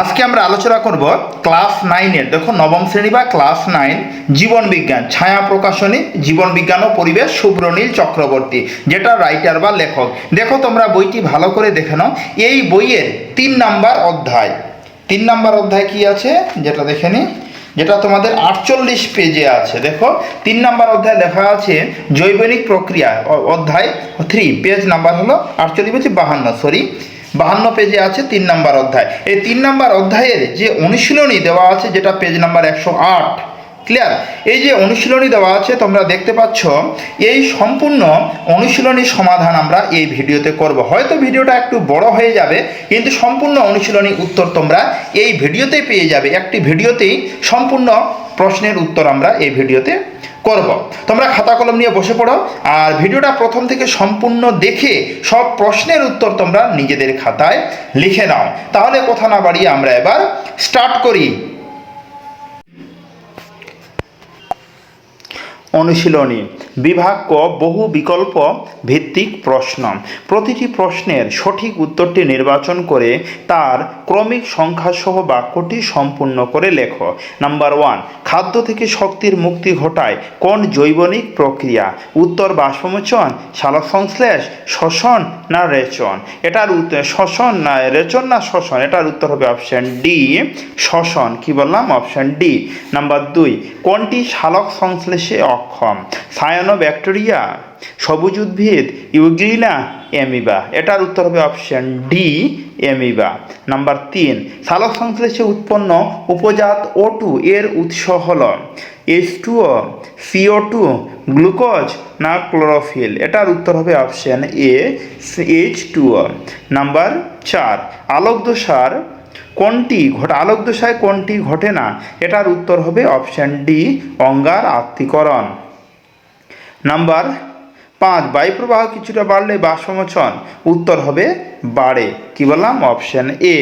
আজকে আমরা আলোচনা করব ক্লাস নাইনের দেখো নবম শ্রেণি বা ক্লাস নাইন, জীবন বিজ্ঞান, ছায়া প্রকাশনী, জীবন বিজ্ঞান ও পরিবেশ সুব্রনীল চক্রবর্তী, যেটা রাইটার বা লেখক। দেখো তোমরা বইটি ভালো করে দেখে নাও। এই বইয়ের তিন নাম্বার অধ্যায়। তিন নাম্বার অধ্যায় কি আছে? যেটা দেখে নি। যেটা তোমাদের আটচল্লিশ পেজে আছে। দেখো, তিন নাম্বার অধ্যায় লেখা আছে, জৈবনিক প্রক্রিয়া, অধ্যায় থ্রি পেজ নাম্বার হলো আটচল্লিশ পেজে বাহান্ন সরি বাহান্ন পেজে আছে তিন নাম্বার অধ্যায়। এই তিন নাম্বার অধ্যায়ের যে অনুশীলনী দেওয়া আছে, যেটা পেজ নাম্বার একশো আট, ক্লিয়ার? এই যে অনুশীলনী দেওয়া আছে, তোমরা দেখতে পাচ্ছ, এই সম্পূর্ণ অনুশীলনী সমাধান আমরা এই ভিডিওতে করব। হয়তো ভিডিওটা একটু বড় হয়ে যাবে, কিন্তু সম্পূর্ণ অনুশীলনী উত্তর তোমরা এই ভিডিওতে পেয়ে যাবে। একটি ভিডিওতেই সম্পূর্ণ প্রশ্নের উত্তর আমরা এই ভিডিওতে করব। তোমরা খাতা কলম নিয়ে বসে পড়ো আর ভিডিওটা প্রথম থেকে সম্পূর্ণ দেখে সব প্রশ্নের উত্তর তোমরা নিজেদের খাতায় লিখে নাও। তাহলে কথা না বাড়িয়ে আমরা এবার স্টার্ট করি। অনুশীলনী। বিভাগ ক বহু বিকল্প ভিত্তিক প্রশ্ন। প্রতিটি প্রশ্নের সঠিক উত্তরটি নির্বাচন করে তার ক্রমিক সংখ্যাসহ বাক্যটি সম্পূর্ণ করে লেখো। নাম্বার ওয়ান, খাদ্য থেকে শক্তির মুক্তি ঘটায় কোন জৈবনিক প্রক্রিয়া? উত্তর বাষ্পমোচন সালোক সংশ্লেষ শ্বসন না রেচন? এটার উত্তর শ্বসন না রেচন না শ্বসন? এটার উত্তর হবে অপশন ডি, শ্বসন। কি বললাম? Option D. নাম্বার দুই, কোনটি সালোক সংশ্লেষে অক্ষম। সায়ানো ব্যাকটেরিয়া সবুজ উদ্ভিদ ইউগ্লিনা এমিবা এটার উত্তর হবে অপশন ডি এমিবা নাম্বার তিন, সালোক সংশ্লেষে উৎপন্ন উপজাত ও টু এর উৎস হল এইচ টুও সিও টু গ্লুকোজ না ক্লোরোফিল। এটার উত্তর হবে অপশন এ এইচ টুও নাম্বার চার আলোক দোষার কোনটি ঘটে আলোক দশায় কোনটি ঘটে না? এটার উত্তর হবে অপশান ডি, অঙ্গার আত্মীকরণ। নাম্বার পাঁচ, বায়ুপ্রবাহ কিছুটা বাড়লে বাষ্পমোচন। উত্তর হবে বাড়ে। কি বললাম? Option A.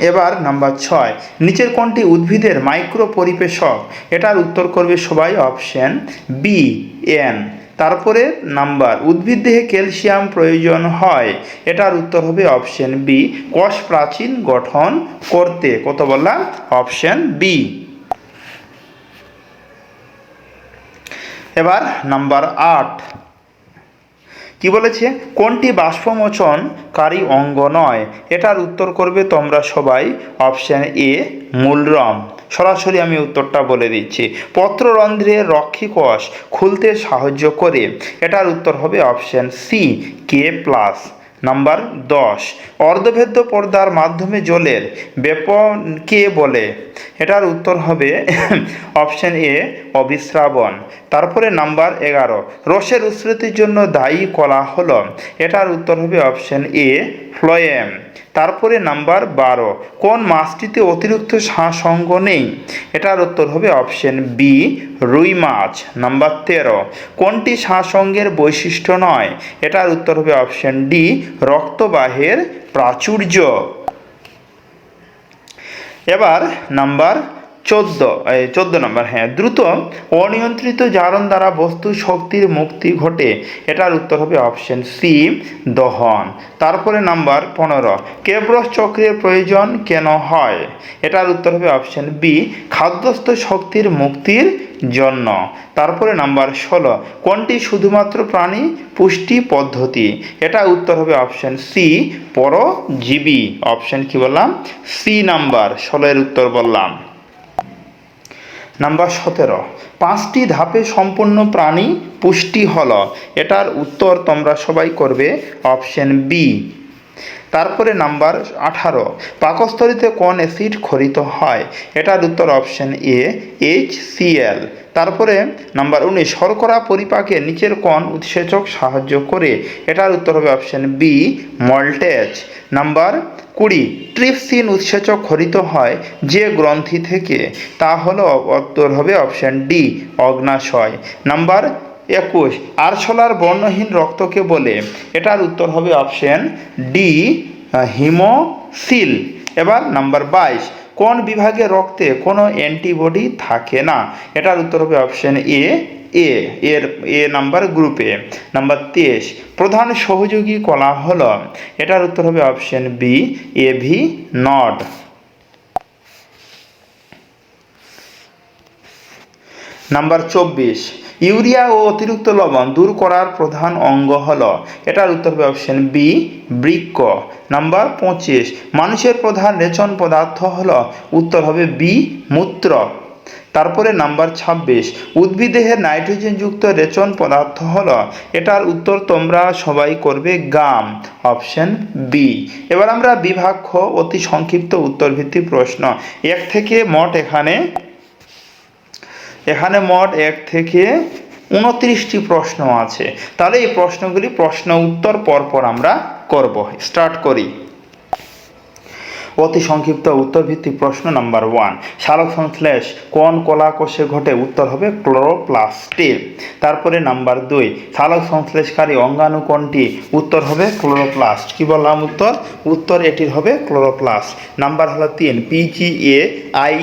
এবার নাম্বার ছয়, নিচের কোনটি উদ্ভিদের মাইক্রো পরিবেশক এটার উত্তর করবে সবাই অপশান বি, এন। তারপরে নাম্বার। উদ্ভিদ দেহে ক্যালসিয়াম প্রয়োজন হয়। এটার উত্তর হবে অপশন বি কোষ প্রাচীন গঠন করতে। কত বললাম? অপশন বি এবার নাম্বার আট। কি বলেছে? কোনটি বাষ্পমোচনকারী অঙ্গ নয়? এটার উত্তর করবে তোমরা সবাই। অপশান এ মূলরম। সরাসরি আমি উত্তরটা বলে দিচ্ছি। পত্ররন্ধ্রের রক্ষী কোষ খুলতে সাহায্য করে। এটার উত্তর হবে option C K plus number দশ, অর্ধভেদ্য পর্দার মাধ্যমে জলের বেপন কে বলে? এটার উত্তর হবে অপশন এ অবিশ্রাবণ তারপরে নাম্বার এগারো, রসের উৎসৃতির জন্য দায়ী কলা হল এটার উত্তর হবে অপশন এ ফ্লোয়েম তারপরে নাম্বার বারো। কোন মাছটিতে অতিরিক্ত সঙ্গ নেই? এটার উত্তর হবে অপশন বি রুই মাছ। নাম্বার তেরো। কোনটি সঙ্গের বৈশিষ্ট্য নয়? এটার উত্তর হবে অপশন ডি রক্তবাহের প্রাচুর্য। এবার নাম্বার চোদ্দ চোদ্দ নম্বর হ্যাঁ দ্রুত অনিয়ন্ত্রিত জারণ দ্বারা বস্তু শক্তির মুক্তি ঘটে। এটার উত্তর হবে অপশন সি দহন। তারপরে নাম্বার পনেরো কেব্রস চক্রের প্রয়োজন কেন হয়? এটার উত্তর হবে অপশন বি খাদ্যস্থ শক্তির মুক্তির জন্য। তারপরে নাম্বার ষোলো, কোনটি শুধুমাত্র প্রাণী পুষ্টি পদ্ধতি? এটা উত্তর হবে অপশন সি পরজীবী। অপশন কি বললাম? সি নাম্বার ষোলোর উত্তর বললাম। নাম্বার সতেরো, পাঁচটি ধাপে সম্পূর্ণ প্রাণী পুষ্টি হল। এটার উত্তর তোমরা সবাই করবে অপশন বি তারপরে নাম্বার আঠারো, পাকস্থলিতে কোন অ্যাসিড খরিত হয়? এটার উত্তর অপশন এ এইচ সিএল তারপরে নাম্বার উনিশ, শর্করা পরিপাকে নিচের কোন উৎসেচক সাহায্য করে। এটার উত্তর হবে অপশন বি মল্টেজ নাম্বার কুড়ি ট্রিপসিন উৎসেচক খরিত হয় যে গ্রন্থি থেকে, তা হলো উত্তর হবে অপশন ডি, অগ্নাশয়। নাম্বার একুশ, আরশোলার বর্ণহীন রক্তকে বলে। এটার উত্তর হবে অপশন ডি, হিমোসিল। এবার নাম্বার বাইশ, কোন বিভাগে রক্তে কোনো অ্যান্টিবডি থাকে না? এটার উত্তর হবে অপশন এ এ, এর, এ নাম্বার গ্রুপে নাম্বার তেইশ, প্রধান সহযোগী কলা হল। এটার উত্তর হবে option B A V node number চব্বিশ, ইউরিয়া ও অতিরিক্ত লবণ দূর করার প্রধান অঙ্গ হল। এটার উত্তর হবে অপশন বি বৃক্ক। নাম্বার পঁচিশ, মানুষের প্রধান রেচন পদার্থ হল। উত্তর হবে বি মূত্র। তারপরে নাম্বার ছাব্বিশ উদ্ভিদেহের নাইট্রোজেনযুক্ত রেচন পদার্থ হল, এটার উত্তর তোমরা সবাই করবে গাম, অপশন বি। এবার আমরা বিভাগ খ অতি সংক্ষিপ্ত উত্তরভিত্তিক প্রশ্ন। এক থেকে মোট এখানে এখানে মোট এক থেকে উনত্রিশটি প্রশ্ন আছে। তাহলে এই প্রশ্নগুলি প্রশ্ন উত্তর পরপর আমরা করব। স্টার্ট করি। অতি সংক্ষিপ্ত উত্তরভিত্তিক প্রশ্ন নাম্বার ওয়ান সালোক সংশ্লেষ কোন কলা কোষে ঘটে? উত্তর হবে ক্লোরোপ্লাস্টে। তারপরে নাম্বার দুই সালোক সংশ্লেষকারী অঙ্গাণু কোনটি? উত্তর হবে ক্লোরোপ্লাস্ট। কি বললাম উত্তর? উত্তর এটির হবে ক্লোরোপ্লাস্ট। নাম্বার হলো তিন পিজিএ আই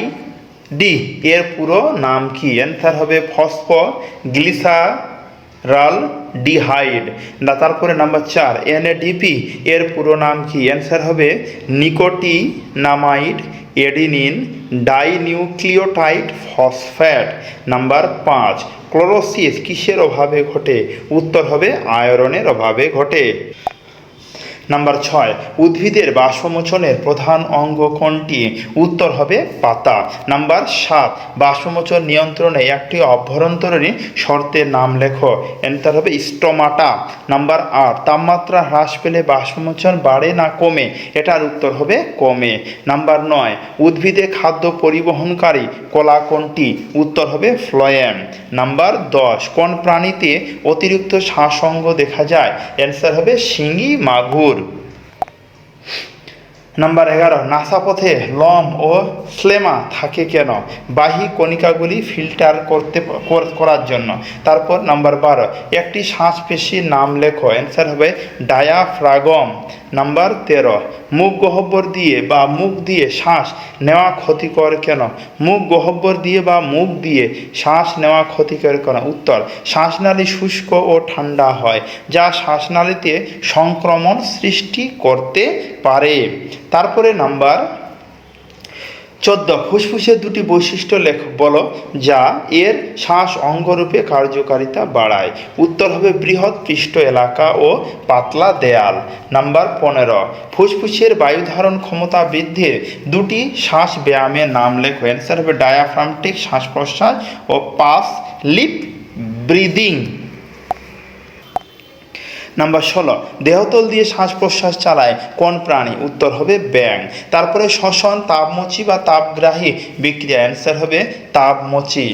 ডি এর পুরো নাম কি? অ্যান্সার হবে ফসফো গ্লিসারাল ডিহাইড। না, তারপরে নাম্বার চার, এনএডিপি, এর পুরো নাম কি? অ্যান্সার হবে nicotinamide, adenine, dinucleotide phosphate number পাঁচ, ক্লোরোসিস কিসের অভাবে ঘটে? উত্তর হবে আয়রনের অভাবে ঘটে। নাম্বার ছয়, উদ্ভিদের বাষ্পমোচনের প্রধান অঙ্গ কোনটি? উত্তর হবে পাতা। নাম্বার সাত বাষ্পমোচন নিয়ন্ত্রণে একটি অভ্যন্তরীণ শর্তের নাম লেখো। এন্টার হবে স্টোমাটা। নাম্বার আট, তাপমাত্রা হ্রাস পেলে বাষ্পমোচন বাড়ে না কমে? এটার উত্তর হবে কমে। নাম্বার নয়, উদ্ভিদে খাদ্য পরিবহনকারী কলা কোনটি? উত্তর হবে ফ্লোয়েম। নাম্বার দশ, কোন প্রাণীতে অতিরিক্ত শ্বাসঙ্গ দেখা যায়? অ্যান্সার হবে শিঙি, মাগুর। নাম্বার এগারো নাসাপথে লম ও ফ্লেমা থাকে কেন? বাহি কণিকাগুলি ফিল্টার করতে করার জন্য। তারপর নাম্বার বারো, একটি শ্বাসপেশির নাম লেখো। অ্যান্সার হবে ডায়াফ্রাগম। নাম্বার তেরো, মুখ গহ্বর দিয়ে বা মুখ দিয়ে শ্বাস নেওয়া ক্ষতিকর কেন? মুখ গহ্বর দিয়ে বা মুখ দিয়ে শ্বাস নেওয়া ক্ষতিকর কেন? উত্তর, শ্বাসনালী শুষ্ক ও ঠান্ডা হয়, যা শ্বাসনালীতে সংক্রমণ সৃষ্টি করতে পারে। তারপরে নাম্বার চোদ্দ ফুসফুসের দুটি বৈশিষ্ট্য লেখ, বলো, যা এর শ্বাস অঙ্গরূপে কার্যকারিতা বাড়ায়। উত্তর হবে বৃহৎ পৃষ্ঠ এলাকা ও পাতলা দেয়াল। নাম্বার পনেরো, ফুসফুসের বায়ু ধারণ ক্ষমতা বৃদ্ধির দুটি শ্বাস ব্যায়ামের নাম লেখো। অ্যান্সার হবে ডায়াফ্রামটিক শ্বাস প্রশ্বাস ও পাস লিপ ব্রিদিং নাম্বার ষোলো, দেহতল দিয়ে শ্বাস প্রশ্বাস চালায়, কোন প্রাণী? উত্তর হবে ব্যাং তারপরে শ্বসন, তাপমচি বা তাপগ্রাহী বিক্রিয়া। অ্যান্সার হবে তাপমোচি।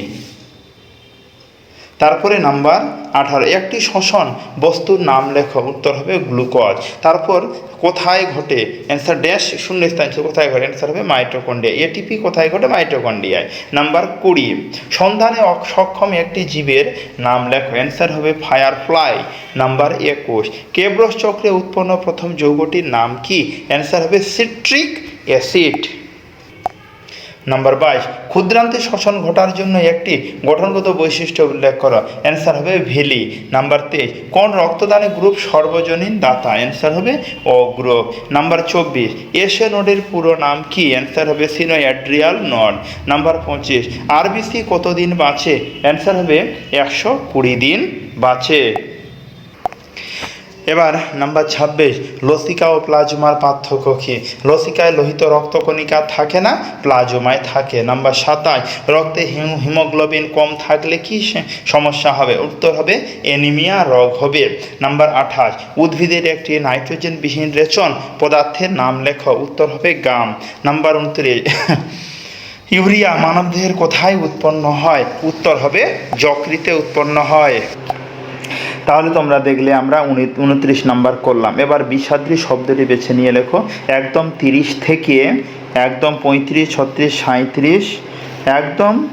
তারপরে নাম্বার আঠারো। একটি শ্বসন বস্তুর নাম লেখো, উত্তর হবে গ্লুকোজ। তারপর কোথায় ঘটে? অ্যান্সার ড্যাশ শূন্য স্থান কোথায় ঘটে? অ্যান্সার হবে মাইটোকন্ডিয়া এটিপি কোথায় ঘটে? মাইটোকন্ডিয়ায় নাম্বার কুড়ি, সন্ধানে সক্ষম একটি জীবের নাম লেখো। অ্যান্সার হবে ফায়ারফ্লাই নাম্বার একুশ কেব্রস চক্রে উৎপন্ন প্রথম যৌগটির নাম কি? অ্যান্সার হবে সিট্রিক অ্যাসিড নাম্বার বাইশ, ক্ষুদ্রান্তে শ্বসন ঘটার জন্য একটি গঠনগত বৈশিষ্ট্য উল্লেখ করো। অ্যান্সার হবে ভেলি। নাম্বার তেইশ, কোন রক্তদানে গ্রুপ সর্বজনীন দাতা? অ্যান্সার হবে ও গ্রুপ নাম্বার চব্বিশ, এশিয়া নোডের পুরো নাম কি? অ্যান্সার হবে সিনোয়াড্রিয়াল নড। নাম্বার পঁচিশ, আরবিসি কতদিন বাঁচে? অ্যান্সার হবে একশো কুড়ি দিন বাঁচে। এবার নাম্বার ছাব্বিশ, লসিকা ও প্লাজমার পার্থক্য কী? লসিকায় লোহিত রক্তকণিকা থাকে না, প্লাজমায় থাকে। নাম্বার সাতাশ, রক্তে হিম- হিমোগ্লোবিন কম থাকলে কি সমস্যা হবে? উত্তর হবে অ্যানিমিয়া রোগ হবে। নাম্বার আঠাশ, উদ্ভিদের একটি নাইট্রোজেনবিহীন রেচন পদার্থের নাম লেখো। উত্তর হবে গাম। নাম্বার উনত্রিশ, ইউরিয়া মানবদেহের কোথায় উৎপন্ন হয়? উত্তর হবে যকৃতে উৎপন্ন হয়। তাহলে তোমরা দেখলে আমরা উনি- উনত্রিশ নাম্বার করলাম। এবার বিষাদ্রি শব্দটি বেছে নিয়ে লেখো। একদম তিরিশ থেকে একদম পঁয়ত্রিশ, ছত্রিশ সাঁত্রিশ একদম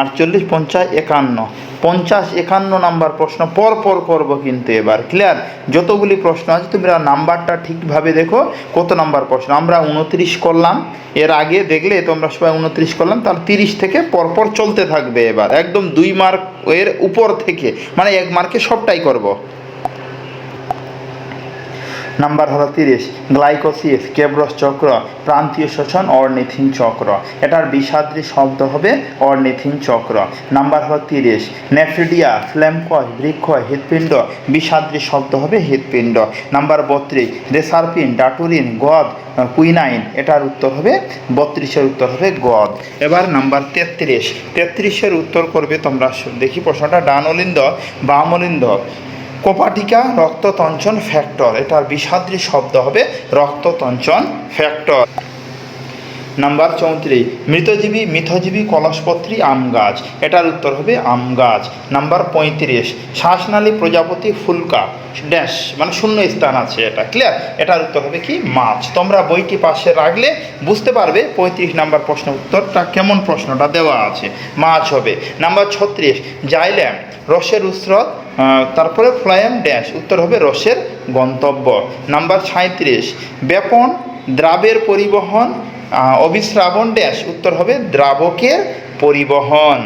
আটচল্লিশ, পঞ্চাশ, একান্ন। পঞ্চাশ, একান্ন নাম্বার প্রশ্ন, পর পর করব কিন্তু এবার। ক্লিয়ার যতগুলি প্রশ্ন আছে, তোমরা নাম্বারটা ঠিকভাবে দেখো, কত নাম্বার প্রশ্ন? আমরা উনত্রিশ করলাম। এর আগে দেখলে তোমরা সবাই উনত্রিশ করলাম, তাহলে তিরিশ থেকে পরপর চলতে থাকবে এবার। একদম দুই মার্ক এর উপর থেকে মানে এক মার্কে সবটাই করব। নাম্বার হলো তিরিশ, গ্লাইকোসিস, কেব্রস চক্র, প্রান্তীয় শোষণ, অর্নিথিন চক্র। এটার বিষাদ্রি শব্দ হবে অর্নিথিন চক্র। নাম্বার হলো তিরিশ, নেফ্রিডিয়া, ফ্ল্যামকয়, বৃক্ষয়, হৃৎপিণ্ড, বিষাদ্রি শব্দ হবে হৃৎপিণ্ড। নাম্বার বত্রিশ রেসারপিন ডাটুরিন, গদ, কুইনাইন, এটার উত্তর হবে, বত্রিশের উত্তর হবে গদ। এবার নাম্বার তেত্রিশ, তেত্রিশের উত্তর করবে তোমরা, দেখি প্রশ্নটা ডানলিন্দ বামলিন্দ কোপাটিকা রক্ততঞ্চন ফ্যাক্টর। এটার বিষাদ্রি শব্দ হবে রক্ততঞ্চন ফ্যাক্টর। নাম্বার চৌত্রিশ, মৃতজীবী মিথজীবী কলসপত্রী আম গাছ। এটার উত্তর হবে আম গাছ। নাম্বার পঁয়ত্রিশ, শ্বাসনালী প্রজাপতি ফুলকা, ড্যাশ মানে শূন্য স্থান আছে এটা ক্লিয়ার এটার উত্তর হবে কি? মাছ। তোমরা বইটি পাশে রাখলে বুঝতে পারবে পঁয়ত্রিশ নাম্বার প্রশ্ন উত্তরটা কেমন প্রশ্নটা দেওয়া আছে। মাছ হবে। নাম্বার ছত্রিশ জাইল্যাম রসের উস্রত তারপরে ফ্লায়াম ড্যাশ, উত্তর হবে রসের গন্তব্য। নাম্বার সাঁত্রিশ ব্যাপন দ্রাবের পরিবহন অবিশ্রাবণ ড্যাশ, উত্তর হবে দ্রাবকের পরিবহন।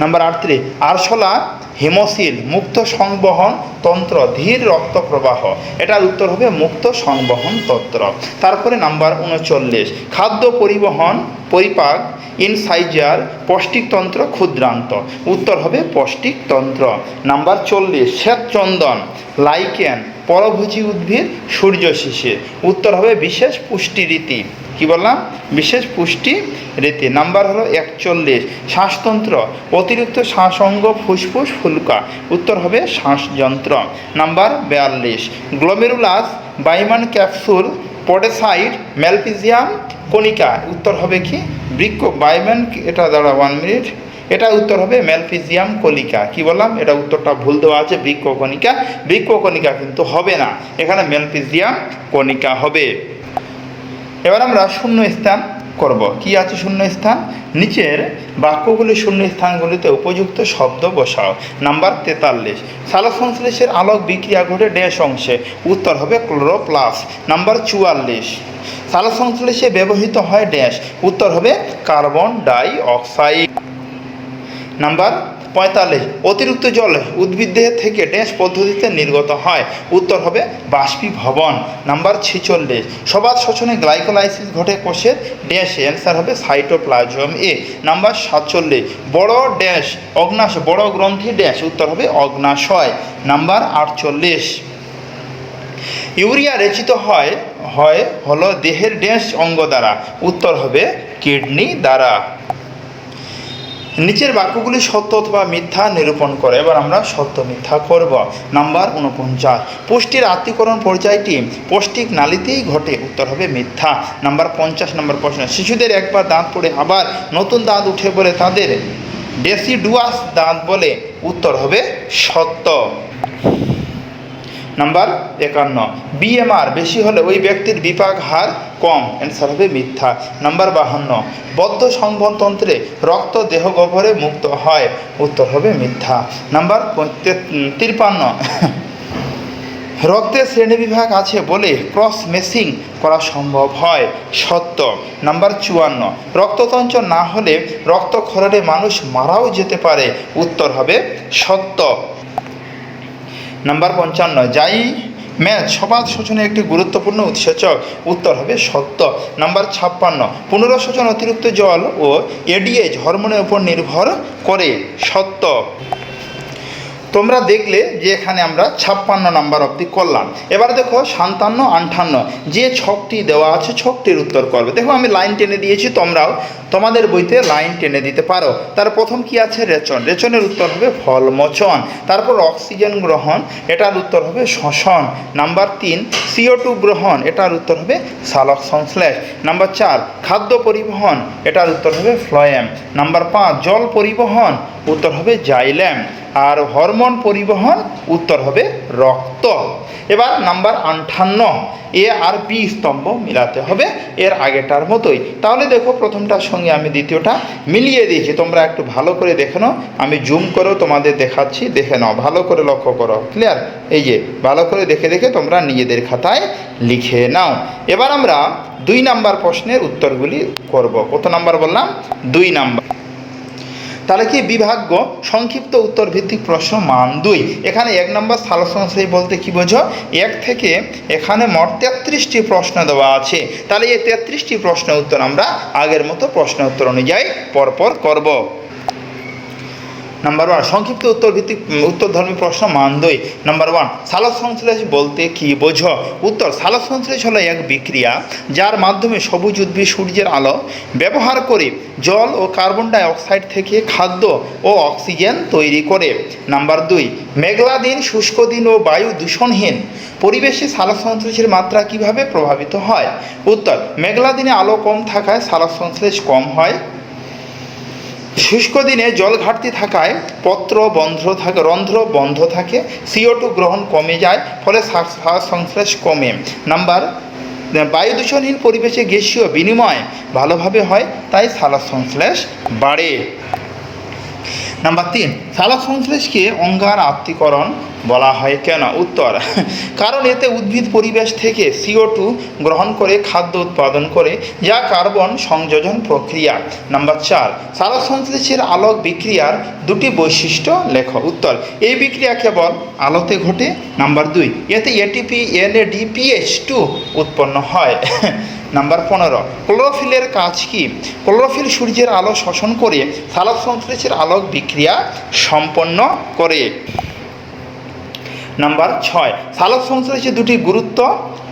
নাম্বার আটত্রিশ আরশোলা, হিমশীল, মুক্ত সংবহন তন্ত্র, ধীর রক্ত প্রবাহ। এটার উত্তর হবে মুক্ত সংবহন তন্ত্র। তারপরে নাম্বার উনচল্লিশ, খাদ্য পরিবহন পরিপাক, ইনসাইজার, পৌষ্টিকতন্ত্র, ক্ষুদ্রান্ত। উত্তর হবে পৌষ্টিকতন্ত্র। নাম্বার চল্লিশ, শ্বেতচন্দন, লাইকেন, পরভোজী উদ্ভিদ, সূর্য শিশির। উত্তর হবে বিশেষ পুষ্টি রীতি কি বললাম? বিশেষ পুষ্টি রীতি। নাম্বার হলো একচল্লিশ। শ্বাসতন্ত্র। অতিরিক্ত শ্বাসঙ্গ, ফুসফুস, ফুলকা। উত্তর হবে শ্বাসযন্ত্র। নাম্বার বিয়াল্লিশ। Glomerulus Bowman capsule podocyte Malpighian কণিকা। উত্তর হবে কি? বৃক্ষ বাইমান এটা দাঁড়া ওয়ান মিনিট এটা উত্তর হবে ম্যালফিজিয়াম কলিকা কি বললাম? এটা উত্তরটা ভুল দেওয়া আছে। বৃক্ষ কণিকা। বৃক্ষ কণিকা কিন্তু হবে না। এখানে ম্যালফিজিয়াম, কণিকা হবে। এবার আমরা শূন্য স্থান করব। কি আছে শূন্য স্থান? নিচের বাক্যগুলি শূন্য স্থানগুলিতে উপযুক্ত শব্দ বসাও। নাম্বার তেতাল্লিশ। সালোকসংশ্লেষের আলোক বিক্রিয়া ঘটে ড্যাশ অংশে। উত্তর হবে ক্লোরোপ্লাস নাম্বার চুয়াল্লিশ। সালোকসংশ্লেষে ব্যবহৃত হয় ড্যাশ। উত্তর হবে কার্বন ডাই অক্সাইড। নাম্বার পঁয়তাল্লিশ। অতিরিক্ত জল উদ্ভিদদেহ থেকে ড্যাশ পদ্ধতিতে নির্গত হয়। উত্তর হবে বাষ্পীভবন, নাম্বার ছেচল্লিশ। সবাদ শোষণে গ্লাইকোলাইসিস ঘটে কোষের। ড্যাশে অ্যান্সার হবে সাইটোপ্লাজম এ। নাম্বার সাতচল্লিশ। বড় ড্যাশ, অগ্নাশ, বড় গ্রন্থি ড্যাশ, উত্তর হবে অগ্নাশয়। নাম্বার আটচল্লিশ। ইউরিয়া রেচিত হয় হয় হলো দেহের ড্যাশ অঙ্গ দ্বারা। উত্তর হবে কিডনি দ্বারা। নিচের বাক্যগুলি সত্য অথবা মিথ্যা নিরূপণ করে। এবার আমরা সত্য মিথ্যা করব। নাম্বার উনপঞ্চাশ। পুষ্টির আত্মীকরণ পর্যায়টি পৌষ্টিক নালিতেই ঘটে, উত্তর হবে মিথ্যা। নাম্বার পঞ্চাশ, নম্বর প্রশ্ন। শিশুদের একবার দাঁত পড়ে আবার নতুন দাঁত উঠে বলে তাদের ডেসিডুয়াস দাঁত বলে, উত্তর হবে সত্য। নাম্বার একান্ন বিএমআর বেশি হলে ওই ব্যক্তির বিপাক হার কম অ্যান্সার হবে মিথ্যা। নাম্বার বাহান্ন, বদ্ধ সংবহনতন্ত্রে রক্ত দেহ গহ্বরে মুক্ত হয়, উত্তর হবে মিথ্যা। নাম্বার তিরপান্ন রক্তের শ্রেণীবিভাগ আছে বলে ক্রস মেসিং করা সম্ভব হয়, সত্য। নাম্বার চুয়ান্ন, রক্ততঞ্চন না হলে রক্ত রক্তক্ষরণে মানুষ মারাও যেতে পারে, উত্তর হবে সত্য। নাম্বার পঞ্চান্ন, যাই ম্যাচ সবাদ সূচনা একটি গুরুত্বপূর্ণ উৎসেচক, উত্তর হবে সত্য। নাম্বার ছাপ্পান্ন পুনরশোচন অতিরিক্ত জল ও এডিএইচ হরমোনের উপর নির্ভর করে সত্য। তোমরা দেখলে যে এখানে আমরা ছাপ্পান্ন নাম্বার অবধি করলাম। এবার দেখো সান্তান্ন আটান্ন, যে ছকটি দেওয়া আছে ছকটির উত্তর করবে। দেখো আমি লাইন টেনে দিয়েছি, তোমরাও তোমাদের বইতে লাইন টেনে দিতে পারো। তার প্রথম কি আছে? রেচন। রেচনের উত্তর হবে ফলমোচন। তারপর অক্সিজেন গ্রহণ, এটার উত্তর হবে শ্বসন। নাম্বার তিন সিও টু গ্রহণ, এটার উত্তর হবে সালক সংশ্লেষ। নাম্বার চার, খাদ্য পরিবহন, এটার উত্তর হবে ফ্লয়েম। নাম্বার পাঁচ, জল পরিবহন, উত্তর হবে জাইল্যাম আর হরমোন পরিবহন উত্তর হবে রক্ত। এবার নাম্বার আটান্ন এ আর বি স্তম্ভ মিলাতে হবে, এর আগেটার মতোই। তাহলে দেখো প্রথমটার সঙ্গে আমি দ্বিতীয়টা মিলিয়ে দিয়েছি, তোমরা একটু ভালো করে দেখে নাও, আমি জুম করেও তোমাদের দেখাচ্ছি, দেখে নাও, ভালো করে লক্ষ্য করো, ক্লিয়ার? এই যে, ভালো করে দেখে দেখে তোমরা নিজেদের খাতায় লিখে নাও। এবার আমরা দুই নাম্বার প্রশ্নের উত্তরগুলি করব। কত নাম্বার বললাম? দুই নাম্বার। তাহলে কি বিভাগ্য? সংক্ষিপ্ত উত্তর ভিত্তিক প্রশ্ন মান দুই। এখানে এক নম্বর সাল সংশ্লেষ বলতে কি বোঝো? এক থেকে এখানে মোট তেত্রিশটি প্রশ্ন দেওয়া আছে। তাহলে এই তেত্রিশটি প্রশ্ন উত্তর আমরা আগের মতো প্রশ্ন উত্তর অনুযায়ী পরপর করব। নাম্বার ওয়ান সংক্ষিপ্ত উত্তর ভিত্তিক উত্তর উত্তরধর্মী প্রশ্ন মান দুই নাম্বার ওয়ান সালোক সংশ্লেষ বলতে কি বোঝো? উত্তর সালোক সংশ্লেষ হলো এক বিক্রিয়া যার মাধ্যমে সবুজ উদ্ভিদ সূর্যের আলো ব্যবহার করে জল ও কার্বন ডাই অক্সাইড থেকে খাদ্য ও অক্সিজেন তৈরি করে। নাম্বার দুই, মেঘলা দিন, শুষ্ক দিন ও বায়ু দূষণহীন। পরিবেশে সালোক সংশ্লেষের মাত্রা কীভাবে প্রভাবিত হয়? উত্তর, মেঘলা দিনে আলো কম থাকায় সালোক সংশ্লেষ কম হয়। শুষ্ক দিনে জল ঘাটতি থাকায় পত্র বন্ধ থাকে, রন্ধ্র বন্ধ থাকে সিও টু গ্রহণ কমে যায়, ফলে শ্বাস সংশ্লেষ কমে। নাম্বার, বায়ু দূষণহীন পরিবেশে গ্যাসীয় বিনিময় ভালোভাবে হয়, তাই সালাস সংশ্লেষ বাড়ে। নাম্বার তিন সালোক সংশ্লেষকে অঙ্গার আত্মীকরণ বলা হয় কেন? উত্তর, কারণ এতে উদ্ভিদ পরিবেশ থেকে সিও টু গ্রহণ করে, খাদ্য উৎপাদন করে, যা কার্বন সংযোজন প্রক্রিয়া। নাম্বার চার সালোক সংশ্লেষের আলোক বিক্রিয়ার দুটি বৈশিষ্ট্য লেখ। উত্তর, এই বিক্রিয়া কেবল আলোতে ঘটে। নাম্বার দুই, এতে এটিপি এনএডিপিএইচ টু উৎপন্ন হয়। নাম্বার পনেরো, ক্লোরোফিলের কাজ কি? ক্লোরোফিল সূর্যের আলো শোষণ করে সালোক সংশ্লেষের আলোক বিক্রিয়া সম্পন্ন করে। নাম্বার ছয়, সালোক সংশ্লেষের দুটি গুরুত্ব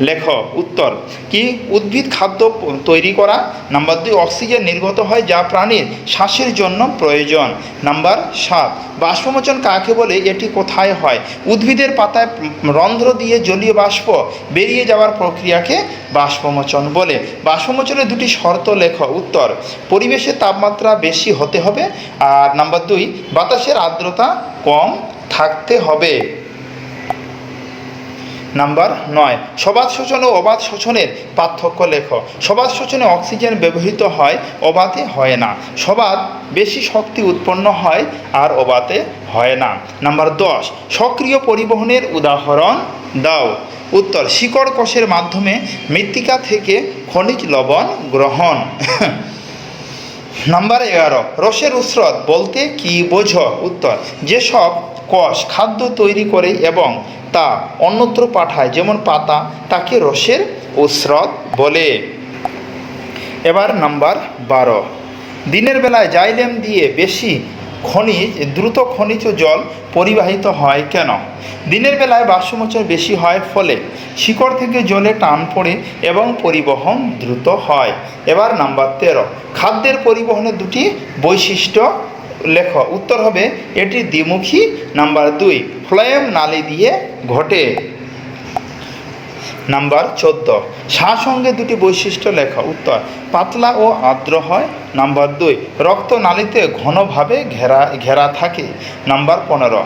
লেখ উত্তর, কি উদ্ভিদ খাদ্য তৈরি করা? নাম্বার দুই, অক্সিজেন নির্গত হয় যা প্রাণীর শ্বাসের জন্য প্রয়োজন। নাম্বার সাত, বাষ্পমোচন কাকে বলে? এটি কোথায় হয়? উদ্ভিদের পাতায় রন্ধ্র দিয়ে জলীয় বাষ্প বেরিয়ে যাওয়ার প্রক্রিয়াকে বাষ্পমোচন বলে। বাষ্পমোচনের দুটি শর্ত লেখ উত্তর পরিবেশের তাপমাত্রা বেশি হতে হবে। আর নাম্বার দুই, বাতাসের আর্দ্রতা কম থাকতে হবে। নাম্বার নয়, সবাত শোষণ ও অবাধ শোষণের পার্থক্য লেখ। সবাত শোষণে অক্সিজেন ব্যবহৃত হয়, অবাতে হয় না। সবাত বেশি শক্তি উৎপন্ন হয় আর অবাতে হয় না। নাম্বার দশ, সক্রিয় পরিবহনের উদাহরণ দাও। উত্তর, শিকড় কোষের মাধ্যমে মৃত্তিকা থেকে খনিজ লবণ গ্রহণ। নাম্বার এগারো, রসের উসরত বলতে কি বোঝো? উত্তর, যেসব কোষ খাদ্য তৈরি করে এবং তা অন্যত্র পাঠায়, যেমন পাতা, তাকে রসের উসরত বলে। এবার নাম্বার বারো। দিনের বেলায় জাইলেম দিয়ে বেশি খনিজ, দ্রুত খনিজ জল পরিবাহিত হয় কেন? দিনের বেলায় বাষ্পমোচন বেশি হয় ফলে শিকড় থেকে জলে টান পড়ে এবং পরিবহন দ্রুত হয়। এবার নাম্বার তেরো। খাদ্যের পরিবহনের দুটি বৈশিষ্ট্য লেখ। উত্তর হবে, এটি দ্বিমুখী। নাম্বার দুই ফ্লোয়েম নালী দিয়ে ঘটে। নাম্বার চোদ্দ সঙ্গে দুটি বৈশিষ্ট্য লেখা। উত্তর, পাতলা ও আর্দ্র হয়। নাম্বার দুই, রক্ত নালীতে ঘনভাবে ঘেরা ঘেরা থাকে। নাম্বার পনেরো,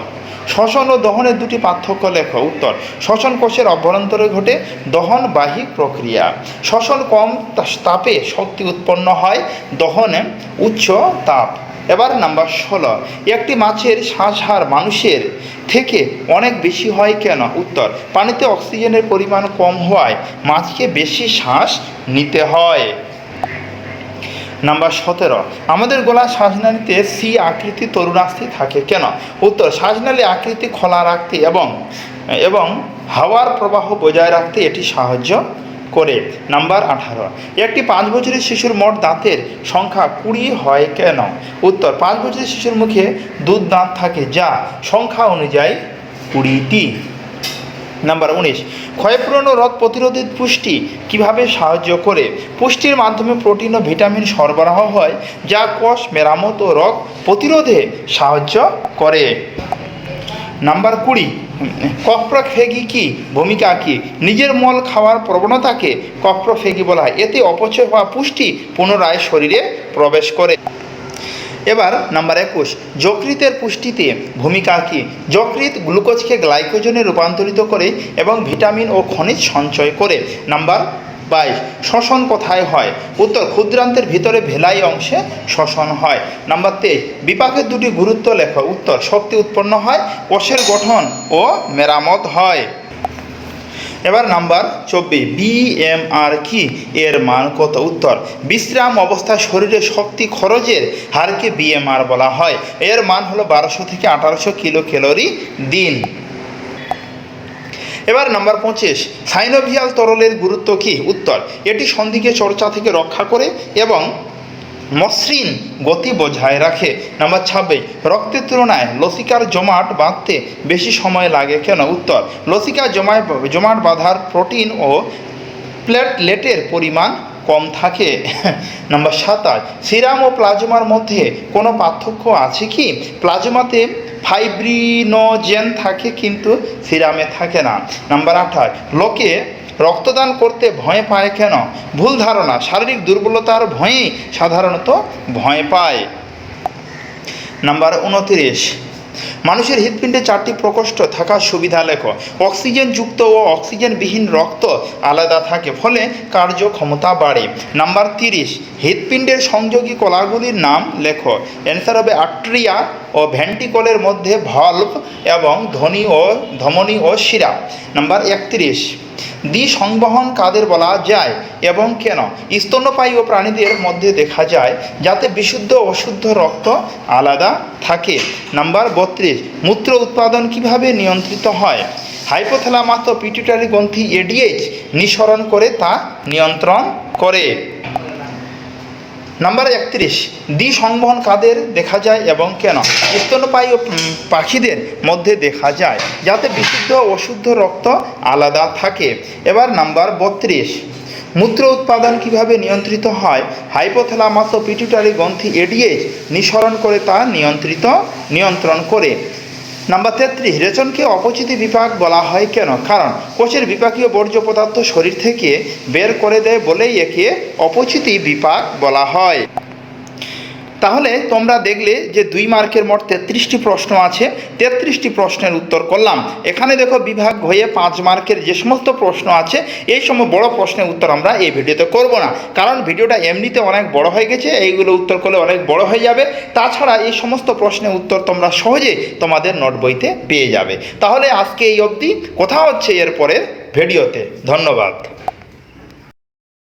শ্বসন ও দহনের দুটি পার্থক্য লেখ। উত্তর, শ্বসন কোষের অভ্যন্তরে ঘটে দহন বাহিক প্রক্রিয়া। শ্বসন কম তাপে শক্তি উৎপন্ন হয়। দহনে উচ্চ তাপ। এবার নাম্বার ষোলো। একটি মাছের শ্বাসহার মানুষের থেকে অনেক বেশি হয় কেন? উত্তর, পানিতে অক্সিজেনের পরিমাণ কম হওয়ায় মাছকে বেশি শ্বাস নিতে হয়। নাম্বার সতেরো, আমাদের গলা শ্বাসনালীতে সি আকৃতি তরুণাস্থি থাকে কেন? উত্তর শ্বাসনালী আকৃতি খোলা রাখতে এবং এবং হাওয়ার প্রবাহ বজায় রাখতে এটি সাহায্য করে। নাম্বার আঠারো। একটি পাঁচ বছরের শিশুর মোট দাঁতের সংখ্যা কুড়ি হয় কেন? উত্তর, পাঁচ বছরের শিশুর মুখে দুধ দাঁত থাকে যা সংখ্যা অনুযায়ী কুড়িটি। নাম্বার উনিশ, ক্ষয়পূরণ ও রোগ প্রতিরোধী পুষ্টি কীভাবে সাহায্য করে? পুষ্টির মাধ্যমে প্রোটিন ও ভিটামিন সরবরাহ হয়, যা কোষ, মেরামত ও রোগ প্রতিরোধে সাহায্য করে। নাম্বার কুড়ি কপ্রফেগি কি? ভূমিকা কি? নিজের মল খাওয়ার প্রবণতাকে কপ্রফেগি বলা হয়। এতে অপচয় হওয়া পুষ্টি পুনরায় শরীরে প্রবেশ করে। এবার নাম্বার একুশ, যকৃতের পুষ্টিতে ভূমিকা কী? যকৃত গ্লুকোজকে গ্লাইকোজনে রূপান্তরিত করে এবং ভিটামিন ও খনিজ সঞ্চয় করে। নাম্বার বাইশ শ্বসন কোথায় হয়? উত্তর, ক্ষুদ্রান্তের ভিতরে ভেলাই অংশে শ্বসন হয়। নাম্বার তেইশ বিপাকের দুটি গুরুত্ব লেখ। উত্তর, শক্তি উৎপন্ন হয়, কোষের গঠন ও মেরামত হয়। এবার নাম্বার চব্বিশ বিএমআর কি? এর মান কত? উত্তর, বিশ্রাম অবস্থায় শরীরে শক্তি খরচের হারকে বিএমআর বলা হয়। এর মান হলো বারোশো থেকে আঠারোশো কিলো ক্যালোরি দিন। এবার নাম্বার পঁচিশ, সাইনোভিয়াল তরলের গুরুত্ব কি? উত্তর, এটি সন্ধিকে চর্চা থেকে রক্ষা করে এবং মসৃণ গতি বজায় রাখে। নাম্বার ছাব্বিশ, রক্তের তুলনায় লসিকার জমাট বাঁধতে বেশি সময় লাগে কেন? উত্তর, লসিকা জমায় জমাট বাঁধার প্রোটিন ও প্লেটলেটের পরিমাণ কম থাকে। নাম্বার সাতাশ, সিরাম ও প্লাজমার মধ্যে কোনো পার্থক্য আছে কি? প্লাজমাতে ফাইব্রিনোজেন থাকে, কিন্তু সিরামে থাকে না। নাম্বার আঠাশ লোকে রক্তদান করতে ভয় পায় কেন? ভুল ধারণা, শারীরিক দুর্বলতার ভয়েই সাধারণত ভয় পায়। নাম্বার উনতিরিশ, মানুষের হৃৎপিণ্ডে চারটি প্রকোষ্ঠ থাকার সুবিধা লেখো। অক্সিজেনযুক্ত ও অক্সিজেনবিহীন রক্ত আলাদা থাকে, ফলে কার্যক্ষমতা বাড়ে। নাম্বার তিরিশ, হৃৎপিণ্ডের সংযোগী কলাগুলির নাম লেখো। অ্যান্সার হবে আট্রিয়া ও ভেন্টিকলের মধ্যে ভলভ এবং ধ্বনি ও ধমনী ও শিরা। নাম্বার একত্রিশ। দ্বি সংবহন কাদের বলা যায় এবং কেন? স্তন্যপায়ী ও প্রাণীদের মধ্যে দেখা যায় যাতে বিশুদ্ধ অশুদ্ধ রক্ত আলাদা থাকে। নাম্বার বত্রিশ। মূত্র উৎপাদন কীভাবে নিয়ন্ত্রিত হয়? হাইপোথ্যালামাস ও পিটুটারি গ্রন্থি এডিএইচ নিঃসরণ করে তা নিয়ন্ত্রণ করে। নাম্বার একত্রিশ দ্বি সংবহন কাদের দেখা যায় এবং কেন? স্তন্যপায়ী পাখিদের মধ্যে দেখা যায়, যাতে বিশুদ্ধ অশুদ্ধ রক্ত আলাদা থাকে। এবার নাম্বার বত্রিশ, মূত্র উৎপাদন কীভাবে নিয়ন্ত্রিত হয়? হাইপোথ্যালামাস ও পিটুটারি গ্রন্থি এডিএইচ নিঃসরণ করে তা নিয়ন্ত্রিত, নিয়ন্ত্রণ করে। নাম্বার তেত্রিশ রেচনকে অপচিতি বিপাক বলা হয় কেন? কারণ কোষের বিপাকীয় বর্জ্য পদার্থ শরীর থেকে বের করে দেয় বলেই একে অপচিতি বিপাক বলা হয়। তাহলে তোমরা দেখলে যে দুই মার্কের মোট তেত্রিশটি প্রশ্ন আছে, তেত্রিশটি প্রশ্নের উত্তর করলাম। এখানে দেখো বিভাগ হয়ে পাঁচ মার্কের যে সমস্ত প্রশ্ন আছে, এই সময় বড় প্রশ্নের উত্তর আমরা এই ভিডিওতে করব না। কারণ ভিডিওটা এমনিতে অনেক বড় হয়ে গেছে, এইগুলো উত্তর করলে অনেক বড় হয়ে যাবে। তাছাড়া এই সমস্ত প্রশ্নের উত্তর তোমরা সহজে তোমাদের নোট বইতে পেয়ে যাবে। তাহলে আজকে এই অবধি, কথা হচ্ছে এরপরের ভিডিওতে। ধন্যবাদ।